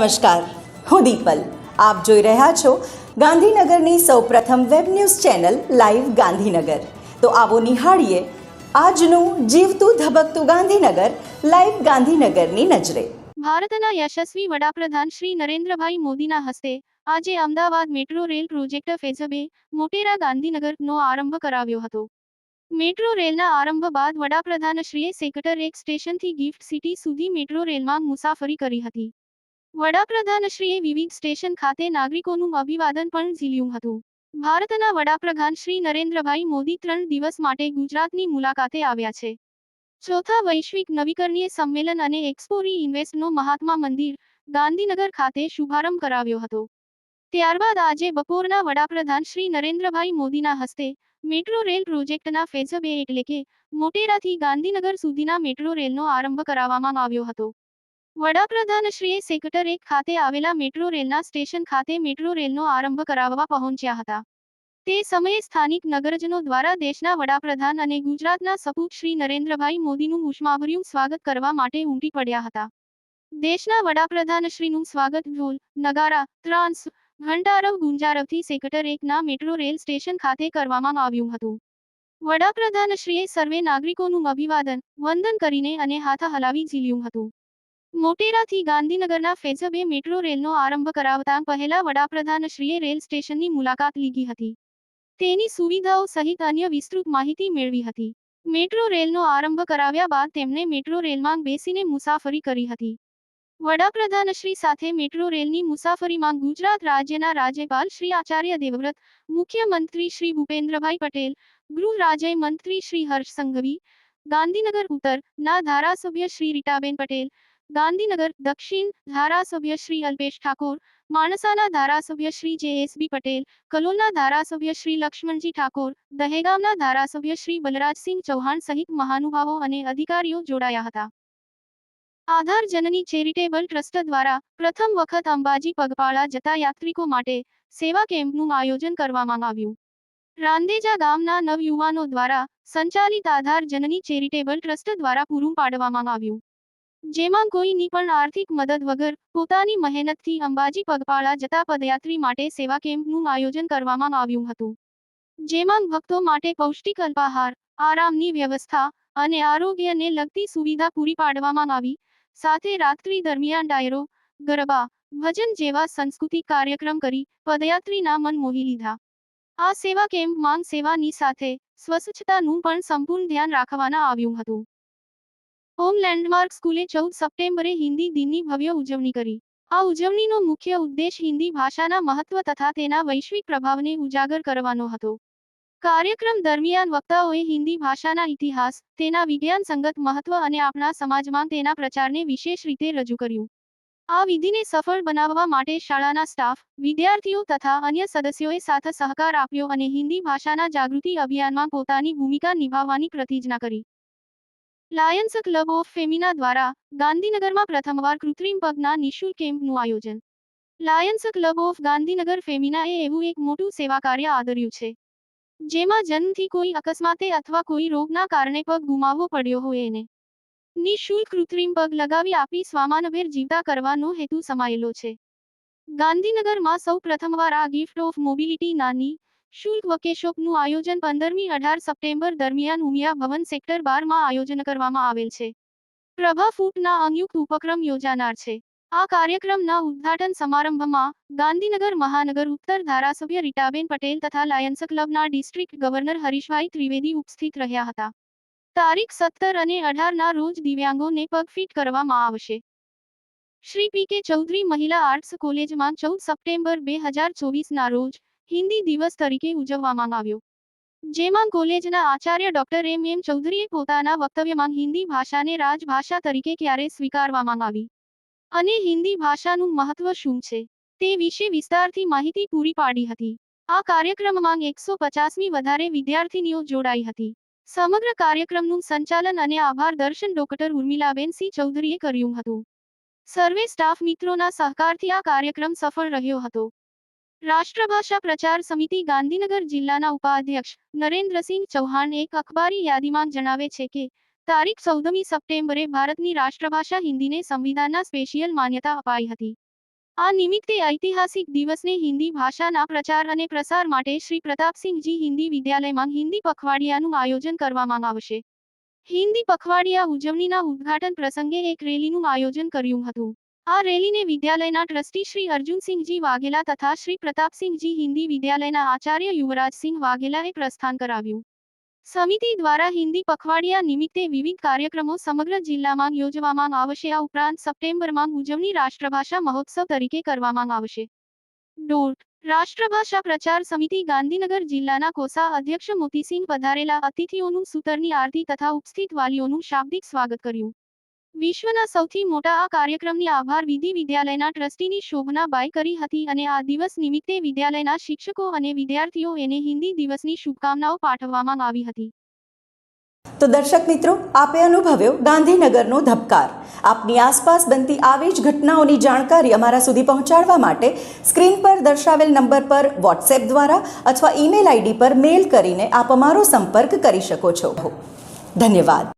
નમસ્કાર, હું દીપલ. આપ જોઈ રહ્યા છો ગાંધીનગરની સૌપ્રથમ web news channel live Gandhinagar. તો આવો નિહાળીએ આજનું જીવતું ધબકતું ગાંધીનગર, લાઈવ ગાંધીનગરની નજરે. ભારતના યશસ્વી વડાપ્રધાન શ્રી નરેન્દ્રભાઈ મોદીના હસ્તે આજે Ahmedabad metro rail project phase બે, મોટેરા ગાંધીનગરનો આરંભ કરાવ્યો હતો. મેટ્રો રેલના આરંભ બાદ વડાપ્રધાનશ્રીએ સેક્ટર એક સ્ટેશનથી ગિફ્ટ સિટી સુધી મેટ્રો રેલમાં મુસાફરી કરી હતી. વડાપ્રધાનશ્રીએ વિવિધ સ્ટેશન ખાતે નાગરિકોનું અભિવાદન પણ ઝીલ્યું હતું. ભારતના વડાપ્રધાન શ્રી નરેન્દ્રભાઈ મોદી ત્રણ દિવસ માટે ગુજરાતની મુલાકાતે આવ્યા છે. ચોથા વૈશ્વિક નવીકરણીય સંમેલન અને એક્સપોરી ઇન્વેસ્ટનો મહાત્મા મંદિર ગાંધીનગર ખાતે શુભારંભ કરાવ્યો હતો. ત્યારબાદ આજે બપોરના વડાપ્રધાન શ્રી નરેન્દ્રભાઈ મોદીના હસ્તે મેટ્રો રેલ પ્રોજેક્ટના ફેઝ બે એટલે કે મોટેરાથી ગાંધીનગર સુધીના મેટ્રો રેલનો આરંભ કરાવવામાં આવ્યો હતો. વડાપ્રધાનશ્રીએ સેક્ટર એક ખાતે આવેલા મેટ્રો રેલના સ્ટેશન ખાતે મેટ્રો રેલનો આરંભ કરાવવા પહોંચ્યા હતા. તે સમયે સ્થાનિક નગરજનો દ્વારા દેશના વડાપ્રધાન અને ગુજરાતના સપૂત શ્રી નરેન્દ્રભાઈ મોદીનું ઉષ્માભર્યું સ્વાગત કરવા માટે ઉમટી પડ્યા હતા. દેશના વડાપ્રધાનશ્રીનું સ્વાગત ઢોલ, નગારા, ત્રાંસ ઘંટારવ ગુંજારવથી સેક્ટર એકના મેટ્રો રેલ સ્ટેશન ખાતે કરવામાં આવ્યું હતું. વડાપ્રધાનશ્રીએ સર્વે નાગરિકોનું અભિવાદન, વંદન કરીને અને હાથ હલાવી ઝીલ્યું હતું. મોટેરાથી ગાંધીનગરના ફેઝ મેટ્રો રેલનો આરંભ કરાવતા પહેલા વડાપ્રધાનશ્રીએ રેલ સ્ટેશનની મુલાકાત લીધી હતી. તેની સુવિધાઓ સહિત અન્ય વિસ્તૃત માહિતી મેળવી હતી. મેટ્રો રેલનો આરંભ કરાવ્યા બાદ તેમણે મેટ્રો રેલમાં બેસીને મુસાફરી કરી હતી. વડાપ્રધાનશ્રી સાથે મેટ્રો રેલની મુસાફરીમાં ગુજરાત રાજ્યના રાજ્યપાલ શ્રી આચાર્ય દેવવ્રત, મુખ્યમંત્રી શ્રી ભૂપેન્દ્રભાઈ પટેલ, ગૃહ રાજ્ય મંત્રી શ્રી હર્ષ સંઘવી, ગાંધીનગર ઉત્તર ના ધારાસભ્ય શ્રી રીટાબેન પટેલ ગાંધીનગર, દક્ષિણ ધારાસભ્ય શ્રી અલ્પેશ ઠાકોર, માણસાના ધારાસભ્ય શ્રી જે એસ બી પટેલ, કલોલના ધારાસભ્ય શ્રી લક્ષ્મણજી ઠાકોર, દહેગામના ધારાસભ્ય શ્રી બલરાજસિંહ ચૌહાણ સહિત મહાનુભાવો અને અધિકારીઓ જોડાયા હતા. આધાર જનની ચેરિટેબલ ટ્રસ્ટ દ્વારા પ્રથમ વખત અંબાજી પગપાળા જતા યાત્રિકો માટે સેવા કેમ્પનું આયોજન કરવામાં આવ્યું. રાંદેજા ગામના નવયુવાનો દ્વારા સંચાલિત આધાર જનની ચેરિટેબલ ટ્રસ્ટ દ્વારા પૂરું પાડવામાં આવ્યું. જેમાં કોઈની પણ આર્થિક મદદ વગર પોતાની મહેનતથી અંબાજી પગપાળા જતા પદયાત્રી માટે સેવા કેમ્પનું આયોજન કરવામાં આવ્યું હતું. જેમાં ભક્તો માટે પૌષ્ટિક અલ્પાહાર, આરામની વ્યવસ્થા અને આરોગ્યને લગતી સુવિધા પૂરી પાડવામાં આવી. સાથે રાત્રિ દરમિયાન ડાયરો, ગરબા, ભજન જેવા સાંસ્કૃતિક કાર્યક્રમ કરી પદયાત્રીના મન મોહી લીધા. આ સેવા કેમ્પ માંગ સેવાની સાથે સ્વચ્છતાનું પણ સંપૂર્ણ ધ્યાન રાખવાના આવ્યું હતું. હોમ લેન્ડમાર્ક સ્કૂલે ચૌદ સપ્ટેમ્બરે હિન્દી દિનની ભવ્ય ઉજવણી કરી. આ ઉજવણીનો મુખ્ય ઉદ્દેશ હિન્દી ભાષાના મહત્વ તથા તેના વૈશ્વિક પ્રભાવને ઉજાગર કરવાનો હતો. કાર્યક્રમ દરમિયાન વક્તાઓએ હિન્દી ભાષાના ઇતિહાસ, તેના વિજ્ઞાન સંગત મહત્વ અને આપણા સમાજમાં તેના પ્રચારને વિશેષ રીતે રજૂ કર્યું. આ વિધિને સફળ બનાવવા માટે શાળાના સ્ટાફ, વિદ્યાર્થીઓ તથા અન્ય સદસ્યોએ સાથે સહકાર આપ્યો અને હિન્દી ભાષાના જાગૃતિ અભિયાનમાં પોતાની ભૂમિકા નિભાવવાની પ્રતિજ્ઞા કરી. લાયન્સ ક્લબ ઓફ ફેમિના દ્વારા ગાંધીનગરમાં પ્રથમવાર કૃત્રિમ પગના નિઃશુલ્ક કેમ્પનું આયોજન. લાયન્સ ક્લબ ઓફ ગાંધીનગર ફેમિનાએ એવું એક મોટું સેવા કાર્ય આદર્યું છે. જેમાં જન્મથી કોઈ અકસ્માતે અથવા કોઈ રોગના કારણે પગ ગુમાવવો પડ્યો હોય એને નિઃશુલ્ક કૃત્રિમ પગ લગાવી આપી સ્વામાનભેર જીવતા કરવાનો હેતુ સમાયેલો છે. ગાંધીનગરમાં સૌ પ્રથમવાર આ ગિફ્ટ ઓફ મોબિલિટી નાની શુલ્ક વકેશોપનું આયોજન પંદરમી અઢાર સપ્ટેમ્બર દરમિયાન ઉમિયા ભવન સેક્ટર બારમાં આયોજન કરવામાં આવેલ છે. પ્રભા ફૂટના અંયુક્ત ઉપક્રમ યોજાનાર છે. આ કાર્યક્રમના ઉદ્ઘાટન સમારંભમાં ગાંધીનગર મહાનગર ઉત્તર ધારાસભ્ય રીટાબેન પટેલ તથા લાયન્સ ક્લબના ડિસ્ટ્રિક્ટ ગવર્નર હરીશભાઈ ત્રિવેદી ઉપસ્થિત રહ્યા હતા. તારીખ સત્તર અને અઢારના રોજ દિવ્યાંગોને પગફીટ કરવામાં આવશે. શ્રી પી કે ચૌધરી મહિલા આર્ટ્સ કોલેજમાં ચૌદ સપ્ટેમ્બર બે હજાર ચોવીસના રોજ હિન્દી દિવસ તરીકે ઉજવવામાં આવ્યો. જેમાં કોલેજના આચાર્ય ડોક્ટર એમ એમ ચૌધરીએ પોતાના વક્તવ્યમાં હિન્દી ભાષાને રાજભાષા તરીકે ક્યારે સ્વીકારવામાં આવી? અને હિન્દી ભાષાનું મહત્વ શું છે? તે વિશે વિસ્તારથી માહિતી પૂરી પાડી હતી. આ કાર્યક્રમમાં એકસો પચાસમી વધારે વિદ્યાર્થીનીઓ જોડાઈ હતી. સમગ્ર કાર્યક્રમનું સંચાલન અને આભાર દર્શન ડોક્ટર ઉર્મિલાબેન સિંહ ચૌધરીએ કર્યું હતું. સર્વે સ્ટાફ મિત્રોના સહકારથી આ કાર્યક્રમ સફળ રહ્યો હતો. રાષ્ટ્રભાષા પ્રચાર સમિતિ ગાંધીનગર જિલ્લાના ઉપાધ્યક્ષ નરેન્દ્રસિંહ ચૌહાણ એક અખબારી યાદીમાં જણાવે છે કે, તારીખ ચૌદમી સપ્ટેમ્બરે ભારતની રાષ્ટ્રભાષા હિન્દીને સંવિધાનના સ્પેશિયલ માન્યતા અપાઈ હતી. આ નિમિત્તે ઐતિહાસિક દિવસને હિન્દી ભાષાના પ્રચાર અને પ્રસાર માટે શ્રી પ્રતાપસિંહજી હિન્દી વિદ્યાલયમાં હિન્દી પખવાડિયાનું આયોજન કરવામાં આવશે. હિન્દી પખવાડિયા ઉજવણીના ઉદ્ઘાટન પ્રસંગે એક રેલીનું આયોજન કર્યું હતું. આ રેલીને વિદ્યાલયના ટ્રસ્ટી શ્રી અર્જુનસિંહજી વાઘેલા તથા શ્રી પ્રતાપસિંહજી હિન્દી વિદ્યાલયના આચાર્ય યુવરાજસિંહ વાઘેલાએ પ્રસ્થાન કરાવ્યું. સમિતિ દ્વારા હિન્દી પખવાડિયા નિમિત્તે વિવિધ કાર્યક્રમો સમગ્ર જિલ્લામાં યોજવામાં આવશે. આ ઉપરાંત સપ્ટેમ્બરમાં ઉજવણી રાષ્ટ્રભાષા મહોત્સવ તરીકે કરવામાં આવશે. ડોટ રાષ્ટ્રભાષા પ્રચાર સમિતિ ગાંધીનગર જિલ્લાના કોસા અધ્યક્ષ મોતીસિંહ પધારેલા અતિથિઓનું સૂતરની આરતી તથા ઉપસ્થિત વાલીઓનું શાબ્દિક સ્વાગત કર્યું. વિશ્વના સૌથી મોટા આ કાર્યક્રમની આભાર. વિધિ વિદ્યાલયના ટ્રસ્ટીની શોભનાબાઈ કરી હતી અને આ દિવસ નિમિત્તે વિદ્યાલયના શિક્ષકો અને વિદ્યાર્થીઓ એને હિન્દી દિવસની શુભકામનાઓ પાઠવવામાં આવી હતી. તો દર્શક મિત્રો, આપે અનુભવ્યો ગાંધીનગરનો ધબકાર. આપની આસપાસ બનતી આવી જ ઘટનાઓની જાણકારી અમારા સુધી પહોંચાડવા માટે સ્ક્રીન પર દર્શાવેલ નંબર પર વોટ્સએપ દ્વારા અથવા ઈમેલ આઈડી પર મેલ કરીને આપ અમારો સંપર્ક કરી શકો છો. ધન્યવાદ.